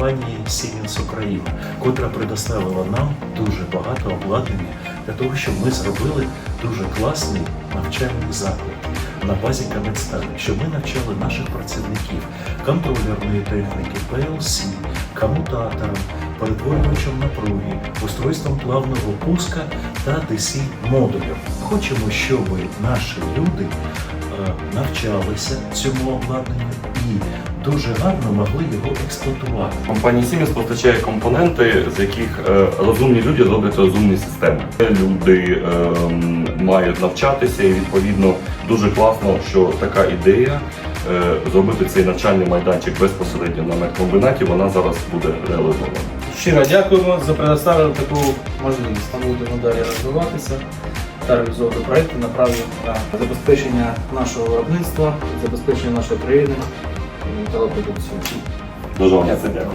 компанії Siemens Україна, котра предоставила нам дуже багато обладнання для того, щоб ми зробили дуже класний навчальний заклад на базі Каменсталі, щоб ми навчали наших працівників контролерної техніки, PLC, комутатором, перетворювачем напруги, устройством плавного пуска та DC модулем. Хочемо, щоб наші люди е, навчалися цьому обладнанню і дуже гарно могли його експлуатувати. Компанія Siemens постачає компоненти, з яких е, розумні люди роблять розумні системи. Люди ем, мають навчатися, і відповідно дуже класно, що така ідея е, зробити цей навчальний майданчик безпосередньо на медкомбінаті, вона зараз буде реалізована. Щиро дякуємо за предоставлену таку можливість. Ми будемо далі розвиватися та реалізовувати проекти, направлені на забезпечення нашого виробництва, забезпечення нашої країни металопродукцією. Дуже вам дякую.